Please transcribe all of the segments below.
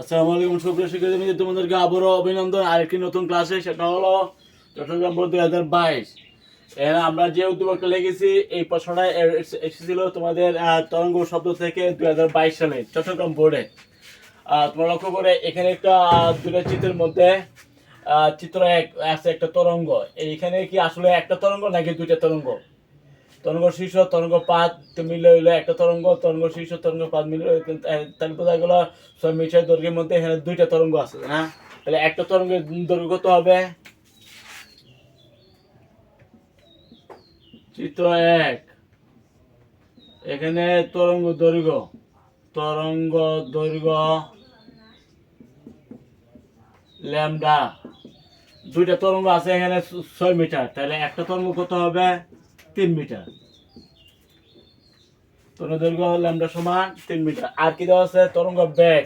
আসসালামু আলাইকুম সুপ্রিয় শিক্ষার্থী তোমাদেরকে আবারও অভিনন্দন। আরেকটি নতুন ক্লাসে সেটা হলো চট্টগ্রাম বোর্ড দুই হাজার বাইশ। আমরা যে উদ্যোগটা লিখেছি এই প্রশ্নটা এসেছিল তোমাদের তরঙ্গ শব্দ থেকে দুই হাজার বাইশ সালে চট্টগ্রাম বোর্ডে তোমরা লক্ষ্য করে এখানে একটা দুটো চিত্রের মধ্যে চিত্র এক আছে একটা তরঙ্গ। এইখানে কি আসলে একটা তরঙ্গ নাকি দুইটা তরঙ্গ? তরঙ্গ শীর্ষ, তরঙ্গ পাত মিলে হইল একটা তরঙ্গ তরঙ্গ শীর্ষ, তরঙ্গ পাত মিলে তাহলে বোঝা গেল ছয় মিটার দৈর্ঘ্যের মধ্যে এখানে দুইটা তরঙ্গ আছে হ্যাঁ তাহলে একটা তরঙ্গের দৈর্ঘ্য কত হবে? চিত্র এক। এখানে তরঙ্গ দৈর্ঘ্য। তরঙ্গ দৈর্ঘ্য ল্যামডা। দুইটা তরঙ্গ আছে এখানে ছয় মিটার। তাহলে একটা তরঙ্গ কত হবে? তিন মিটার। তরঙ্গ দৈর্ঘ্য ল্যামডা সমান তিন মিটার। আর কি দেওয়া আছে? তরঙ্গ বেগ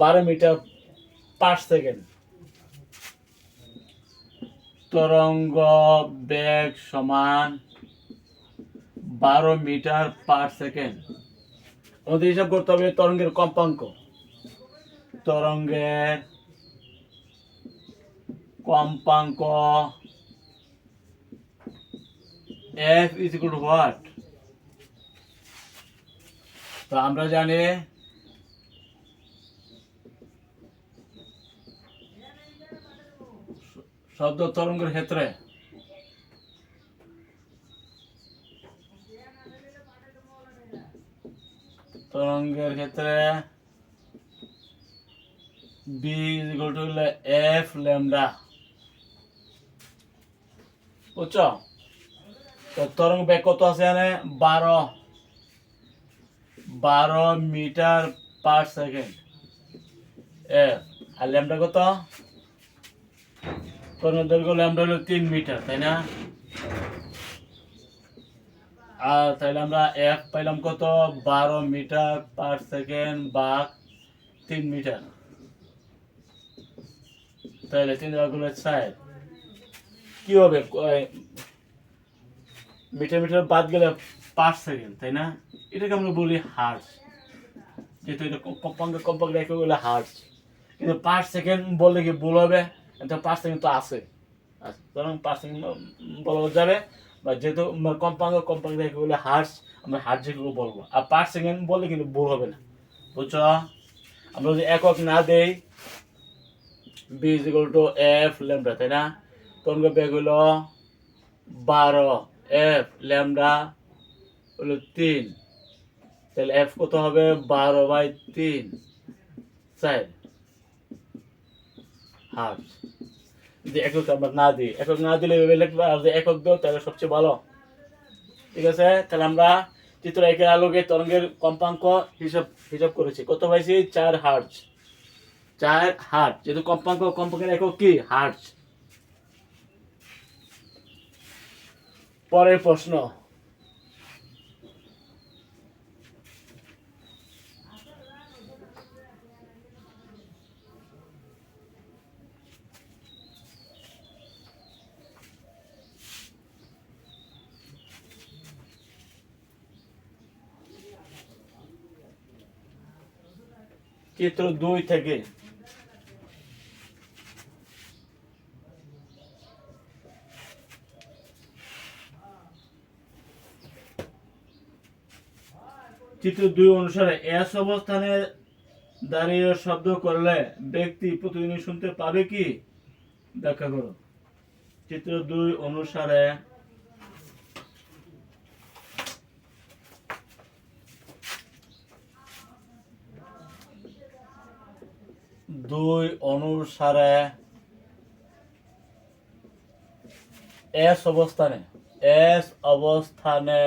বারো মিটার পার সেকেন্ড। তরঙ্গ বেগ সমান বারো মিটার পার সেকেন্ড। আমাদের হিসাব করতে হবে তরঙ্গের কম্পাঙ্ক। তরঙ্গের কম্পাঙ্ক f is equal to what তো আমরা জানি শব্দ তরঙ্গের ক্ষেত্রে তরঙ্গের ক্ষেত্রে is equal to f lambda বুঝছ তরঙ্গ বেগ কত আছে এখানে? বারো। বারো মিটার পার সেকেন্ড। আর ল্যামডা কত? তরঙ্গ ল্যামডা হলো তিন মিটার, তাই না? আর তাহলে আমরা এক পাইলাম কত? বারো মিটার পার সেকেন্ড বা তিন মিটার। তাহলে তিনগুলো সাইড কি হবে? মিটার মিটার বাদ গেলে পার সেকেন্ড, তাই না? এটাকে আমরা বলি হার্স যেহেতু এটা কম্পাঙ্ক কম্পাঙ্ক রেখে বলে হার্স কিন্তু পার সেকেন্ড বললে কি ভুল হবে? এটা পার সেকেন্ড তো আছে। আছে। সুতরাং পার সেকেন্ড বলা যাবে, বা যেহেতু কম্পাঙ্ক কম্পাঙ্ক রেখে বলে হার্স আমরা হার্স যেগুলো বলব। আর পার সেকেন্ড বললে কিন্তু ভুল হবে না। বুঝছ? আমরা যদি একক না দেই v is to f lambda তাই না? তরঙ্গ বেগ হলো বারো। এফ ল্যামডা হলো তিন। তাহলে এফ কত হবে? বারো বাই তিন। চার। হাফ। যদি একক আমরা না দিই, একক না দিলে ভেবে আর যদি একক দাও তাহলে সবচেয়ে ভালো। ঠিক আছে? তাহলে আমরা চিত্র একের আলোকে তরঙ্গের কম্পাঙ্ক হিসাব হিসাব করেছি। কত পাইছি? চার হার্জ। চার হার্জ। যেহেতু কম্পাঙ্ক, কম্পাঙ্কের একক কি? হার্জ। পরের প্রশ্ন। চিত্র দুই থেকে চিত্র দুই অনুসারে, এস অবস্থানে দাঁড়িয়ে শব্দ করলে ব্যক্তি প্রতিদিন শুনতে পাবে কি? ব্যাখ্যা করো। চিত্র দুই অনুসারে দুই অনুসারে, এস অবস্থানে এস অবস্থানে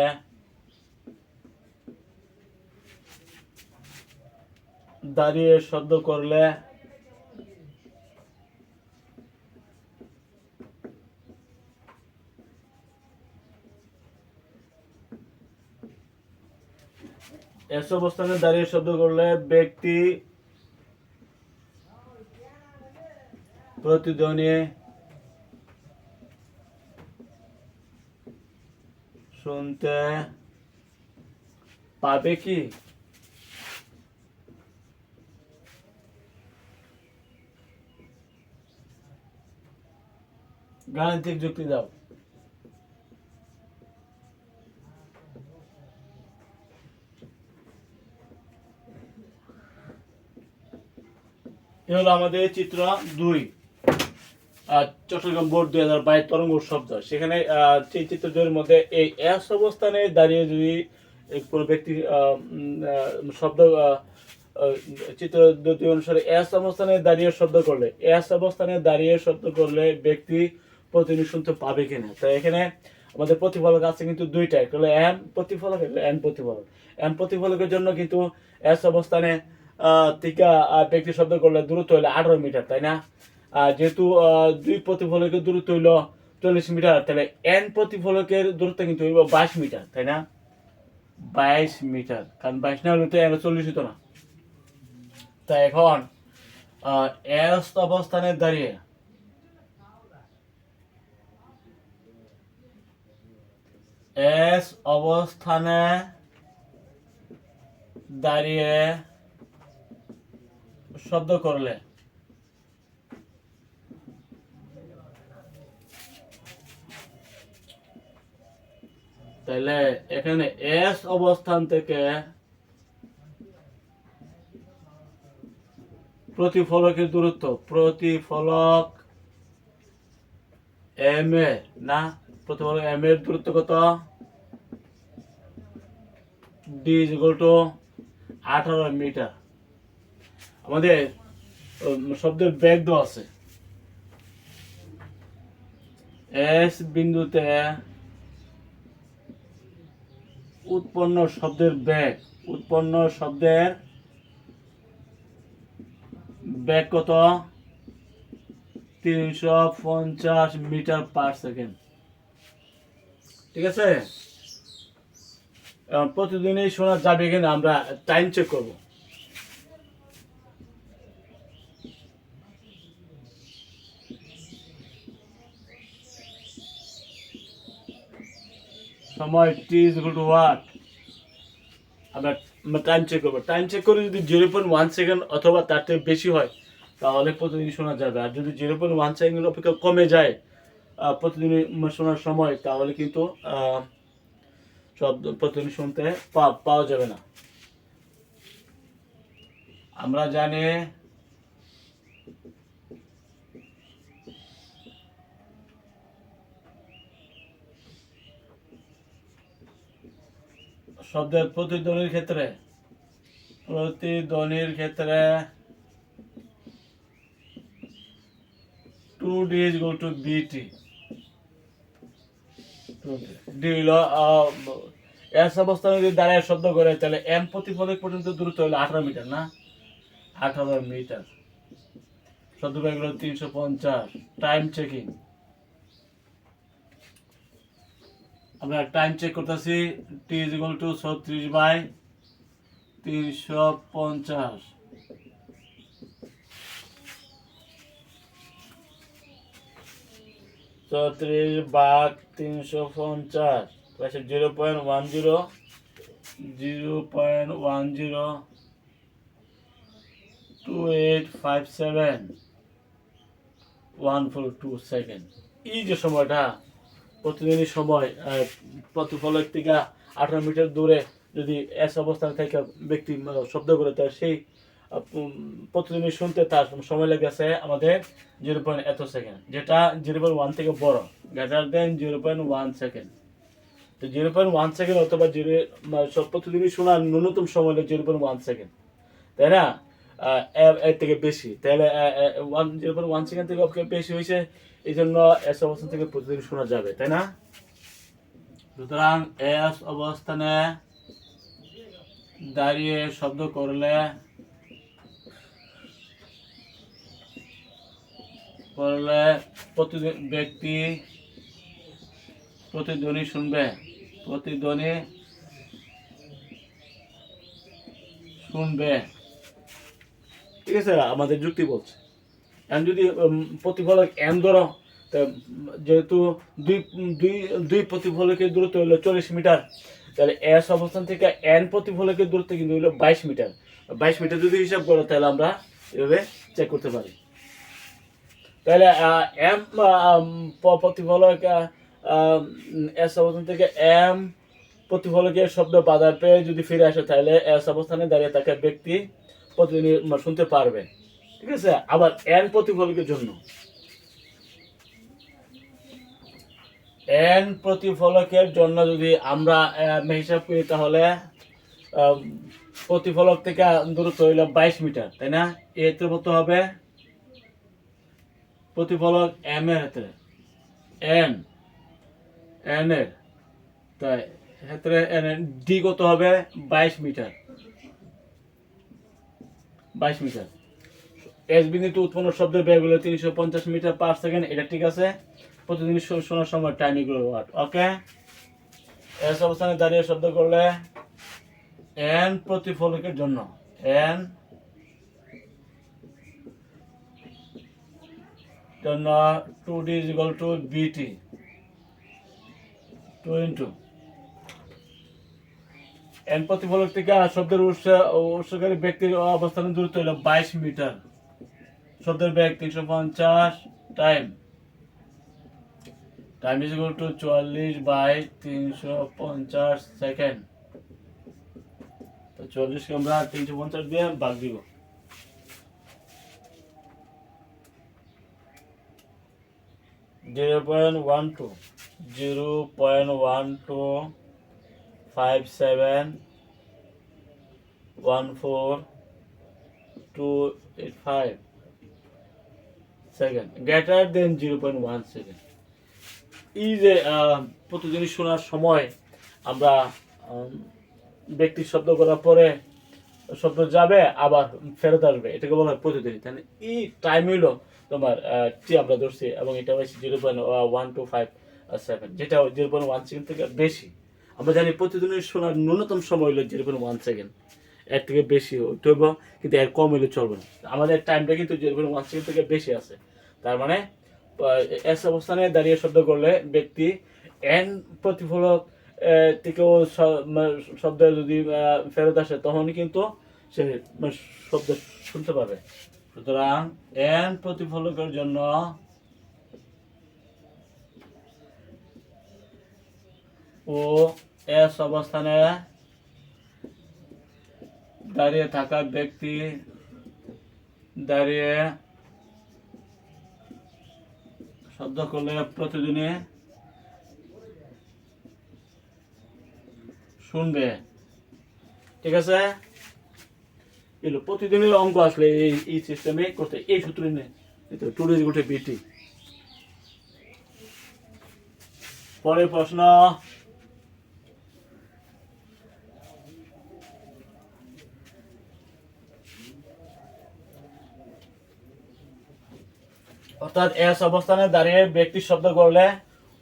দাঁড়িয়ে শব্দ করলে এস অবস্থানে দাঁড়িয়ে শব্দ করলে ব্যক্তি প্রতিধ্বনি শুনতে পাবে কি? গাণিতিক যুক্তি দাও। এ হলো আমাদের চিত্র দুই চট্টগ্রাম বোর্ড দুই হাজার বাইশ তরঙ্গ শব্দ। সেখানে সেই চিত্র দুইয়ের মধ্যে এই এস অবস্থানে দাঁড়িয়ে যদি কোনো ব্যক্তি শব্দ চিত্র দুটি অনুসারে এস অবস্থানে দাঁড়িয়ে শব্দ করলে, এস অবস্থানে দাঁড়িয়ে শব্দ করলে ব্যক্তি প্রতিদিন শুনতে পাবে কিনা। তাই এখানে আমাদের প্রতিফলক আছে কিন্তু দুইটা। একটা হলো এম প্রতিফলক এন প্রতিফলক। এম প্রতিফলকের জন্য কিন্তু এস অবস্থানে থেকে ব্যক্তি শব্দ করলে দূরত্ব হলো আঠারো মিটার, তাই না? যেহেতু দুই প্রতিফলকের দূরত্ব হইল চল্লিশ মিটার, তাহলে এন প্রতিফলকের দূরত্ব কিন্তু হইব বাইশ মিটার, তাই না? বাইশ মিটার, কারণ বাইশ না হলে তো এন চল্লিশ হতো না। তাই এখন এস অবস্থানে দাঁড়িয়ে এস অবস্থানে দাঁড়িয়ে শব্দ করলে। তাহলে এখানে এস অবস্থান থেকে প্রতিফলকের দূরত্ব, প্রতিফলক এম এ না, প্রতিফলক এম এর দূরত্ব কত? ডি ইজ ইকুয়াল টু আঠারো মিটার। আমাদের শব্দের ব্যাগ দেওয়া আছে। এস বিন্দুতে উৎপন্ন শব্দের ব্যাগ উৎপন্ন শব্দের ব্যাগ কত? তিনশো পঞ্চাশ মিটার পার সেকেন্ড। ঠিক আছে? প্রতিদিনই শোনা যাবে কিনা আমরা টাইম চেক করব। সময় টি ইজ টু হোয়াট আমরা টাইম চেক করব। টাইম চেক করে যদি জিরো পয়েন্ট ওয়ান সেকেন্ড অথবা তার থেকে বেশি হয়, তাহলে প্রতিদিন শোনা যাবে। আর যদি জিরো পয়েন্ট ওয়ান সেকেন্ড অপেক্ষা কমে যায় প্রতিদিন শোনার সময়, তাহলে কিন্তু শব্দ প্রতিদিন শুনতে পাওয়া যাবে না। আমরা জানি শব্দের প্রতিধ্বনির ক্ষেত্রে প্রতিধ্বনির ক্ষেত্রে two d is go to v t S অবস্থানে যদি দাঁড়ায় শব্দ করে, তাহলে এম প্রতিফলক পর্যন্ত দূরত্ব হলো আঠারো মিটার, না? আঠারো মিটার। শব্দ ব্যাগ তিনশো পঞ্চাশ। টাইম চেকিং আমরা টাইম চেক করতেছি টি ইজ ইকুয়াল টু ছত্রিশ বাই তিনশো পঞ্চাশ। চৌত্রিশ বাঘ তিনশো পঞ্চাশ। পাশে zero point one zero. Zero point one zero. Two eight five seven. One four two second. এই যে সময়টা প্রতিদিনই সময় প্রতিফলক থেকে আঠারো মিটার দূরে যদি এস অবস্থান থেকে ব্যক্তি আহ, শব্দ করে তার সেই প্রতিদিনই শুনতে তার সময় লেগে লেগেছে আমাদের জিরো পয়েন্ট এত সেকেন্ড যেটা জিরো পয়েন্ট ওয়ান থেকে বড়। Greater than zero point one second তো জিরো পয়েন্ট ওয়ান সেকেন্ড অথবা জিরো সব প্রতিদিনই শোনার ন্যূনতম সময় হলো জিরো পয়েন্ট ওয়ান সেকেন্ড তাই না? এর- থেকে বেশি। তাহলে one zero point one second থেকে বেশি হয়েছে, এই জন্য এস অবস্থান থেকে প্রতিদিন শোনা যাবে, তাই না? সুতরাং এস অবস্থানে দাঁড়িয়ে শব্দ করলে করলে প্রতিদিন ব্যক্তি প্রতিধ্বনি শুনবে। প্রতিধ্বনি শুনবে। ঠিক আছে, আমাদের যুক্তি বলছে। এখন যদি প্রতিফলক এম ধরো যেহেতু দুই দুই দুই প্রতিফলকের দূরত্ব হলো চল্লিশ মিটার, তাহলে এস অবস্থান থেকে এন প্রতিফলকের দূরত্ব কিন্তু হলো বাইশ মিটার। বাইশ মিটার যদি হিসাব করো, তাহলে আমরা এভাবে চেক করতে পারি। তাহলে এম প্রতিফলক এস অবস্থান থেকে এম প্রতিফলকের শব্দ বাধা পেয়ে যদি ফিরে আসে, তাহলে এস অবস্থানে দাঁড়িয়ে থাকা ব্যক্তি প্রতিদিন শুনতে পারবে। ঠিক আছে? আবার এন প্রতিফলকের জন্য। এন প্রতিফলকের জন্য যদি আমরা হিসাব করি, তাহলে প্রতিফলক থেকে দূরত্ব হইল বাইশ মিটার, তাই না? এতে মতো হবে প্রতিফলক এম এর হাতে এন এন এর। তাই ক্ষেত্রে এন এর ডি কত হবে? বাইশ মিটার। বাইশ মিটার। এস বিন্দুতে উৎপন্ন শব্দের হলো তিনশো পঞ্চাশ মিটার পার সেকেন্ড এটা ঠিক আছে? প্রতিদিন শোনার সময় টাইম এগুলো ওয়াট ওকে এস অবস্থানে দাঁড়িয়ে শব্দ করলে এন প্রতিফলকের জন্য। এন জন্য two d is equal to v t two into N প্রতিফলক থেকে শব্দের উৎস, উৎসকারী ব্যক্তির অবস্থানের দূরত্ব হলো বাইশ মিটার। শব্দের ব্যাগ তিনশো পঞ্চাশ time. Time is equal to চুয়াল্লিশ বাই তিনশো পঞ্চাশ সেকেন্ড। তো চল্লিশকে আমরা তিনশো পঞ্চাশ দিয়ে ভাগ দিব। Zero point one two zero point one two five seven one four two eight five second greater than zero point one second এই যে প্রতিদিন শোনার সময় আমরা ব্যক্তির শব্দ করার পরে শব্দ যাবে, আবার ফেরত আসবে, এটাকে বলা হয় প্রতিদিন তাহলে এই টাইম হইল তোমার টি আমরা ধরছি এবং এটা হয়েছে zero point one two five seven যেটা জিরো পয়েন্ট ওয়ান সেকেন্ড থেকে বেশি। আমরা জানি প্রতিদিনের শোনার ন্যূনতম সময় হলো জিরো পয়েন্ট ওয়ান সেকেন্ড এর থেকে বেশি হইব, কিন্তু এর কম হইলে চলবে না। আমাদের টাইমটা কিন্তু জিরো পয়েন্ট ওয়ান সেকেন্ড থেকে বেশি আছে। তার মানে এস অবস্থানে দাঁড়িয়ে শব্দ করলে ব্যক্তি এন প্রতিফলক থেকেও শব্দ যদি ফেরত আসে, তখনই কিন্তু সে মানে শব্দ শুনতে পাবে। সুতরাং এন প্রতিফলকের জন্য ও এস অবস্থানে দাঁড়িয়ে থাকা ব্যক্তি দাঁড়িয়ে শব্দ করলে প্রতিদিনে শুনবে। ঠিক আছে? এগুলো প্রতিদিনের অঙ্ক আসলে এই এই সিস্টেমে করতে, এই সূত্রে নে টু ডেজ গোটে বিটি পরের প্রশ্ন। অর্থাৎ এস অবস্থানে দাঁড়িয়ে ব্যক্তি শব্দ করলে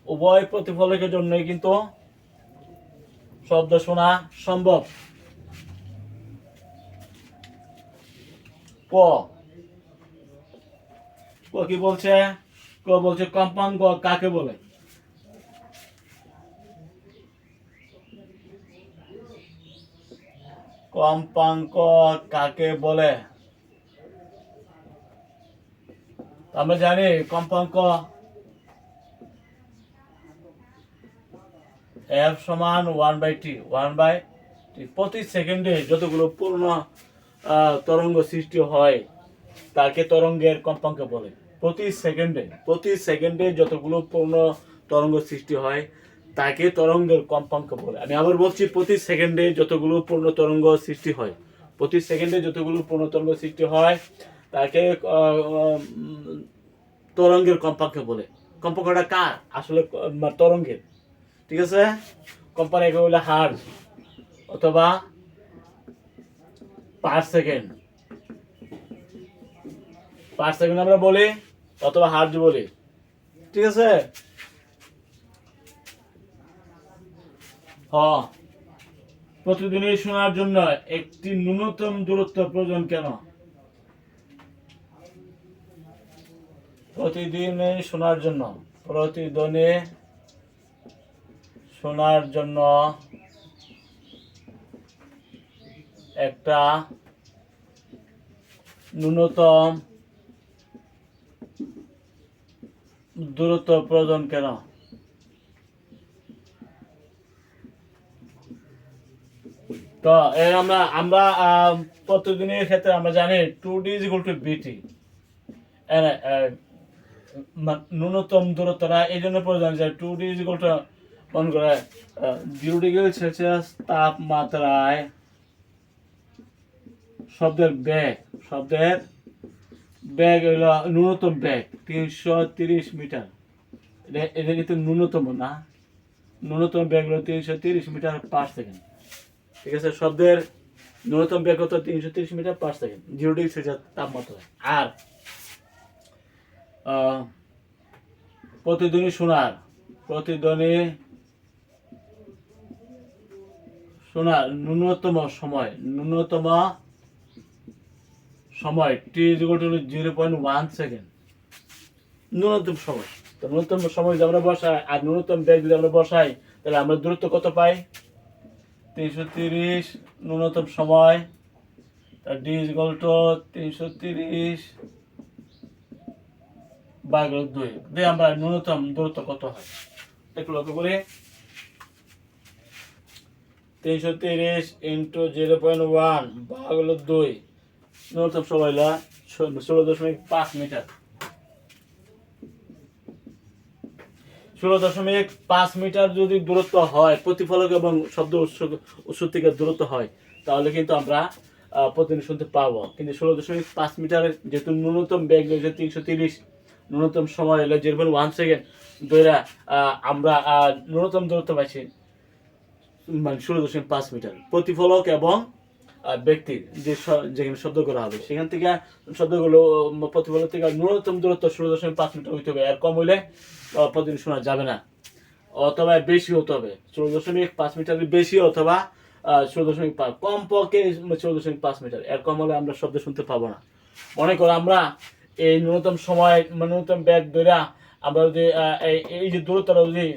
উভয় প্রতিফলকের জন্যই কিন্তু শব্দ শোনা সম্ভব। ক? ক কি বলছে? ক বলছে কম্পাঙ্ক কাকে বলে? কম্পাঙ্ক কাকে বলে? আমরা জানি কম্পাঙ্ক এফ সমান one by t one by t প্রতি সেকেন্ডে যতগুলো পূর্ণ তরঙ্গ সৃষ্টি হয়, তাকে তরঙ্গের কম্পাঙ্ক বলে। প্রতি সেকেন্ডে প্রতি সেকেন্ডে যতগুলো পূর্ণ তরঙ্গ সৃষ্টি হয়, তাকে তরঙ্গের কম্পাঙ্ক বলে। আমি আবার বলছি, প্রতি সেকেন্ডে যতগুলো পূর্ণ তরঙ্গ সৃষ্টি হয়, প্রতি সেকেন্ডে যতগুলো পূর্ণ তরঙ্গ সৃষ্টি হয়, তাকে তরঙ্গের কম্পাঙ্ক বলে। কম্পাঙ্কটা কার? আসলে তরঙ্গের। ঠিক আছে? কম্পাঙ্ক বলে হার অথবা পার সেকেন্ড। পার সেকেন্ড আমরা বলি, অথবা হার্জ বলি। ঠিক আছে? প্রতিদিনই শোনার জন্য একটি ন্যূনতম দূরত্ব প্রয়োজন কেন? প্রতিদিনই শোনার জন্য। প্রতিদিনে শোনার জন্য একটা ন্যূনতম দূরত্ব প্রয়োজন কেন? তো এর আমরা আমরা প্রতিদিনের ক্ষেত্রে আমরা জানি two d is equal to v t ন্যূনতম দূরত্বটা এই জন্য প্রয়োজন যে two d is equal to মনে করে জিরো ডিগ্রি সেলসিয়াস তাপমাত্রায় শব্দের ব্যাগ শব্দের ব্যাগ হলো ন্যূনতম ব্যাগ, তিনশো তিরিশ মিটার। এটা- কিন্তু ন্যূনতম না। ন্যূনতম ব্যাগ হলো তিনশো তিরিশ মিটার পার সেকেন্ড। ঠিক আছে? শব্দের ন্যূনতম ব্যাগ হতো তিনশো তিরিশ metre per second. Zero degree Celsius তাপমাত্রা আর প্রতিধ্বনি শোনার প্রতিধ্বনি শোনার ন্যূনতম সময়, ন্যূনতম সময় t zero point one second ন্যূনতম সময়। তো ন্যূনতম সময় যদি আমরা বসাই, আর ন্যূনতম ব্যাগ যদি আমরা বসাই, তাহলে আমরা দূরত্ব কত পাই? তিনশো তিরিশ ন্যূনতম সময়। তার ডি ইকুয়াল টু তিনশো তিরিশ বাঘ দুই। দিয়ে আমরা ন্যূনতম দূরত্ব কত হয়? একটু লক্ষ্য করি। তিনশো তিরিশ ইন্টু জিরো পয়েন্ট ওয়ান বাঘ দুই। সময় হলো ষোলো দশমিক পাঁচ মিটার ষোলো দশমিক পাঁচ মিটার যদি দূরত্ব হয় প্রতিফলক এবং শব্দ উৎস উৎস থেকে দূরত্ব হয় তাহলে কিন্তু আমরা প্রতিদিন শুনতে পাবো কিন্তু ষোলো দশমিক পাঁচ মিটারের যেহেতু ন্যূনতম বেগ রয়েছে তিনশো তিরিশ ন্যূনতম সময় হলো জিরো ওয়ান সেকেন্ড ধরে আমরা ন্যূনতম দূরত্ব পাইছি মানে ষোলো দশমিক পাঁচ মিটার প্রতিফলক এবং ব্যক্তির যে যেখানে শব্দ করা হবে। সেখান থেকে শব্দগুলো উম, প্রতিফলক থেকে ন্যূনতম দূরত্ব ষোলো দশমিক পাঁচ মিটার হইতে হবে। আর কম হইলে প্রতিদিন শোনা যাবে না। অথবা বেশি হতে হবে। ষোলো দশমিক পাঁচ মিটারের বেশি অথবা ষোলো দশমিক পাঁচ কম পক্ষে ষোলো দশমিক পাঁচ মিটার। এর কম হলে আমরা শব্দ শুনতে পাবো না। মনে করো আমরা এই ন্যূনতম সময় ন্যূনতম ব্যাগ ধরে আমরা যদি এই- যে দূরত্বটা যদি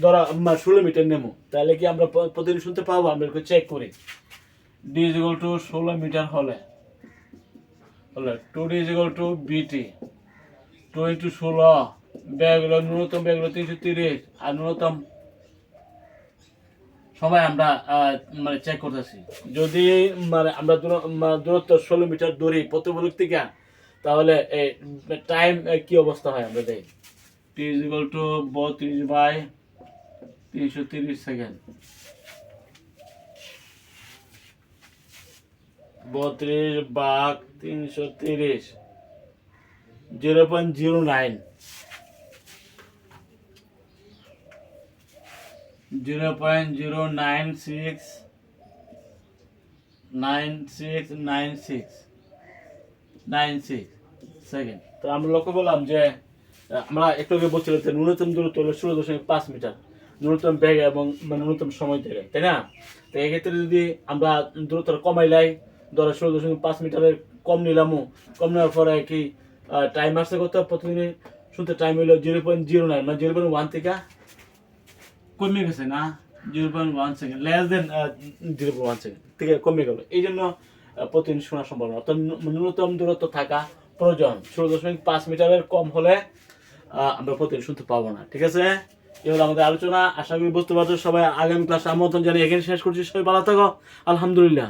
ধরা ষোলো মিটার নেব তাহলে কি আমরা প্রতিদিন শুনতে পাবো? আমরা চেক করি। ডি ইজ টু ষোলো মিটার হলে। হলে two d is equal to v t two into ষোলো ব্যাগ হলো ন্যূনতম ব্যাগ হলো তিনশো তিরিশ, আর ন্যূনতম সবাই আমরা মানে চেক করতেছি। যদি মানে আমরা দূর- মা- দূরত্ব ষোলো মিটার দূরে প্রতিবলক থেকে তাহলে এই টাইম কি অবস্থা হয় আমরা দেখি। টি ইজ টু বত্রিশ বাই তিনশো তিরিশ সেকেন্ড। বত্রিশ বাঘ তিনশো তিরিশ। Zero point zero nine. Zero point zero nine six nine six nine six nine six. Second. তো আমরা লক্ষ্য করলাম যে, আমরা একটু আগে বলছিলাম যে ন্যূনতম দূরত্ব হলো ষোলো দশমিক পাঁচ মিটার, ন্যূনতম বেগ এবং মানে ন্যূনতম সময় থেকে, তাই না? তো এক্ষেত্রে যদি আমরা দূরত্বটা কমাইলাই ধরো ষোলো দশমিক পাঁচ মিটারের কম নিলামও, কম নেওয়ার পরে কি টাইম আসছে কত প্রতিদিন শুনতে টাইম হইল জিরো পয়েন্ট জিরো নাইন মানে জিরো পয়েন্ট ওয়ান থেকে কমে গেছে না? Zero point one second less than zero point one second থেকে কমে গেল। এই জন্য প্রতিদিন শোনা সম্ভব না অর্থাৎ ন্যূনতম দূরত্ব থাকা প্রয়োজন। ষোলো দশমিক পাঁচ মিটারের কম হলে আমরা প্রতিদিন শুনতে পাবো না। ঠিক আছে? এই হলো আমাদের আলোচনা। আশা করি বুঝতে পারছ সবাই। আগামী ক্লাস আমন্ত্রণ জানিয়ে এখানে শেষ করছি। সবাই ভালো থাকো। আলহামদুলিল্লাহ।